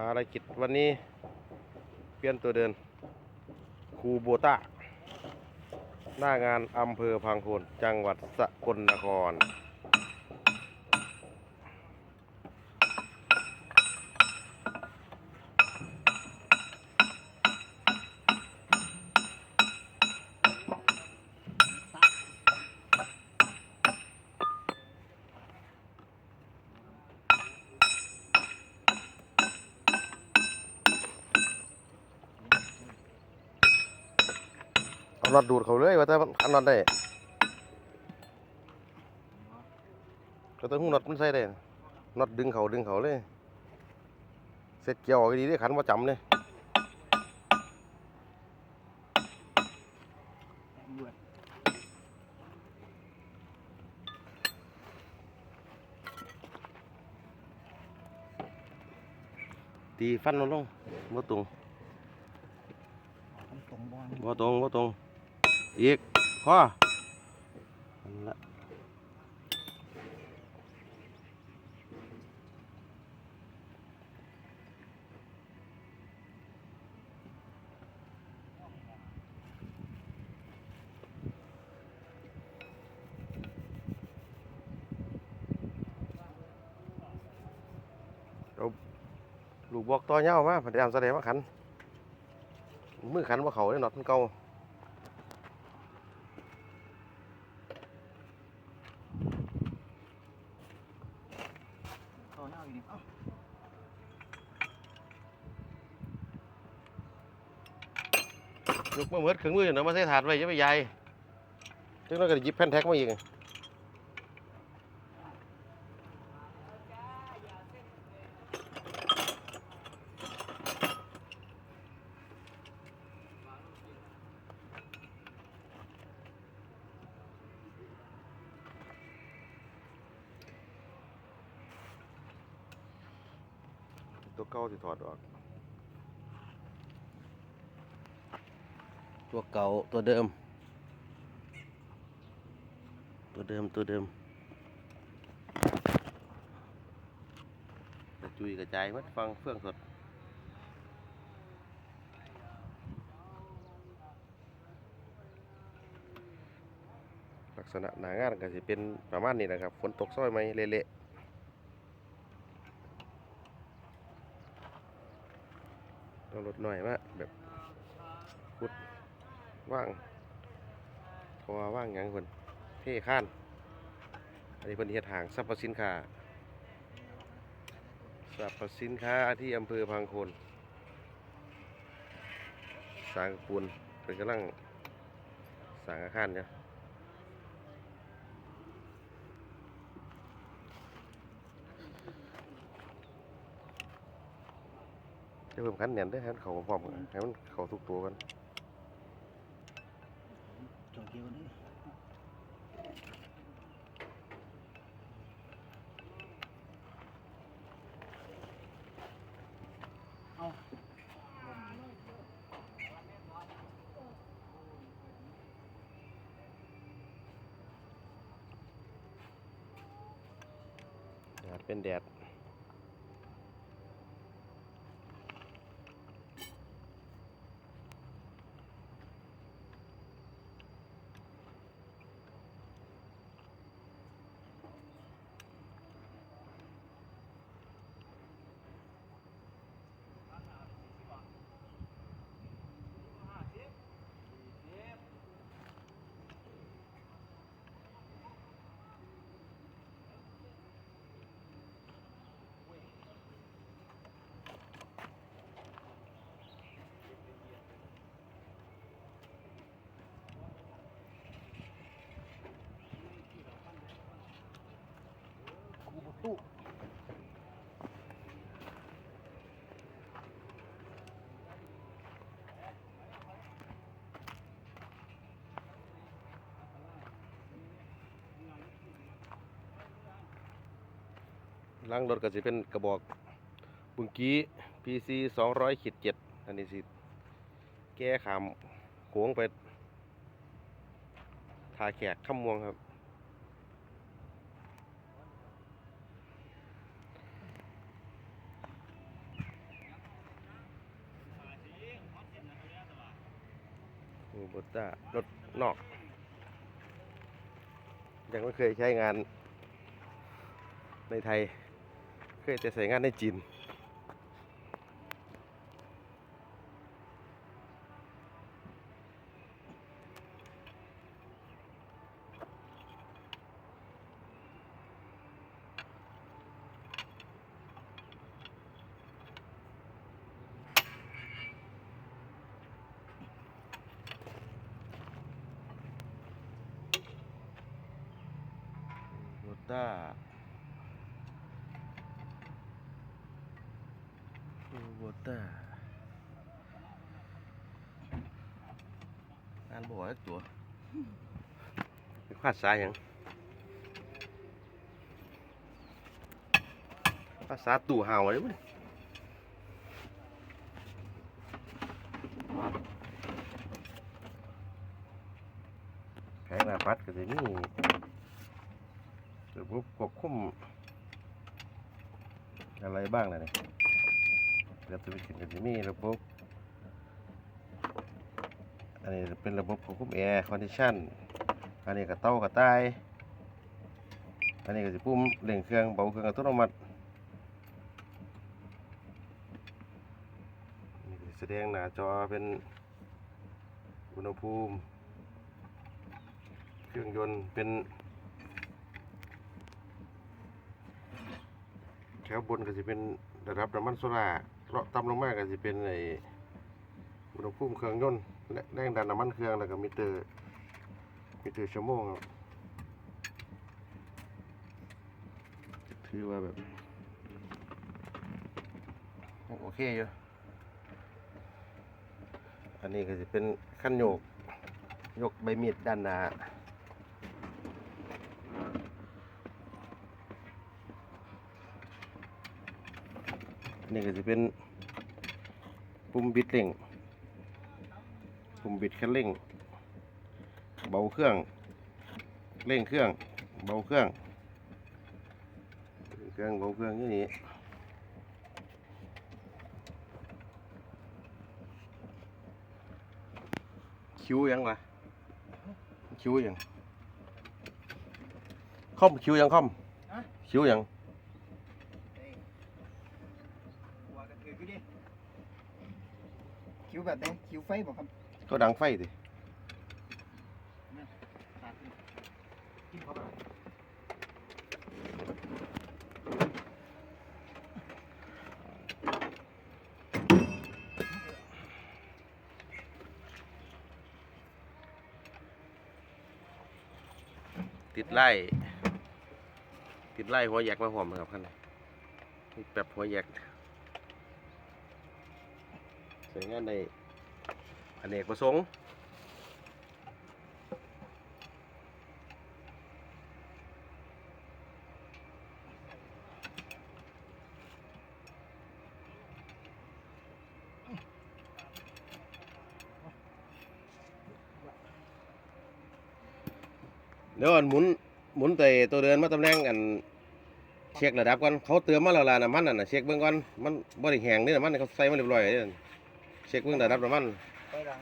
ภารกิจวันนี้เปลี่ยนตัวเดิน คูโบต้า หน้างานอำเภอพังโคนจังหวัดสกลนคร น็อตดูดเขาเลยว่าแต่มันอันน็อตได้ก็ต้องหูน็อตมันใส่ได้น็อตดึงเขาดึงเขาเลยเสร็จเกี่ยวออกดีได้ขันว่าจำเลยตีฟันลงลงบ่ตรงตรงบอลบ่ตรงบ่ตรง อีกพอนั่นละเอาลูกบอกต่อเงามาพยายามแสดงว่าขัน มือขันว่าเขาเนี่ยน็อตมันเก่าเข้าหน้าอยู่นี่เอ้าย ก มาเหมือนเครื่องมืออยู่นะมาใส่ถาดไว้จะไปใหญ่จึงเราก็หยิบแผ่นแท็กมาอีกตัวเก่าที่ถอดออก ตัวเก่าตัวเดิม ตัวเดิมตัวเดิมกระจุยกระจายมัดฟังเฟื่องสดลักษณะหนางานก็จะเป็นประมาณนี้นะครับ ฝนตกซ้อยไหมเละๆต้องลดหน่อยมาแบบขุด ว่างพราะว่างหยังคนเท่ข้าน อันนี้เพิ่นเฮ็ดหางสรรพสินค้าสรรพสินค้าที่อำเภอพังโคนสร้างปูนเป็นกำลังสร้างอาคารเนี่ยจะเพิ่มขันแหน่นเด้ให้มันเขาพร้อมให้มันเขาทุกตัวกัน จอดเกี่ยวนี่เอา แดด เป็นแดด ล้างรถก็จะเป็นกระบอกบุงกี้ PC 200ขีดเจ็ดอันนี้สิแก้ขามโค้งไปทาแขกข้ามวงครับโอูบต้ารถนอก ยังไม่เคยใช้งานในไทย เคยแต่ใช้งานในจีนโบต้า โบต้าอ่านบ่อยตัวเป็นภาษาหยังภาษาตู่เห่าเลยมั้ยแผงหน้าปัดก็จะมีระบบควบคุมอะไรบ้างนะเนี่ย เดี๋ยวจะไปกินกันที่นี่ระบบ อันนี้เป็นระบบควบคุมแอร์คอนดิชันอันนี้กับเต้ากับใต้อันนี้ก็จะปุ่มเร่งเครื่องเบาเครื่องอัตโนมัติแสดงหน้าจอเป็นอุณหภูมิ เครื่องยนต์เป็นแถวบนก็จะเป็นระดับน้ำมันโซล่า เลาะต่ำลงมาก็จะเป็นไออุณหภูมิเครื่องยนต์และแรงดันน้ำมันเครื่องแล้วก็มิเตอร์มิเตอร์ชั่วโมงครับถือว่าแบบโอเคอยู่อันนี้ก็จะเป็นขั้นโยก ยกใบมีดด้านหน้า นี่ก็จะเป็นปุ่มบิดเร่ง ปุ่มบิดคันเร่ง เบาเครื่อง เร่งเครื่อง เบาเครื่องเร่งเครื่องเบาเครื่องอย่างนี้คิวยังวะคิวยังคอมคิวยังคอมฮะคิวยัง หัวกันถืออยู่ดิ คิวแบบไหนคิวไฟบอกครับก็ดังไฟดิตัดนี่กินเข้าไปติดไล่ ติดไล่หัวแยกมาหอมครับขั้นนี้นี่แบบหัวแยก ใส่งานในอเนกประสงค์เดี๋ยวอันหมุนหมุนแต่ตัวเดินมาตำแหน่งอันเช็คระดับก่อนเขาเตือนมาแล้วล่ะน้ำมันน่ะนะเช็คเบื้องก่อนมันบริแห้งนี่น้ำมันเขาใส่มาเรียบร้อยเลย เช็คเบื้องระดับน้ำมัน ไปหลัง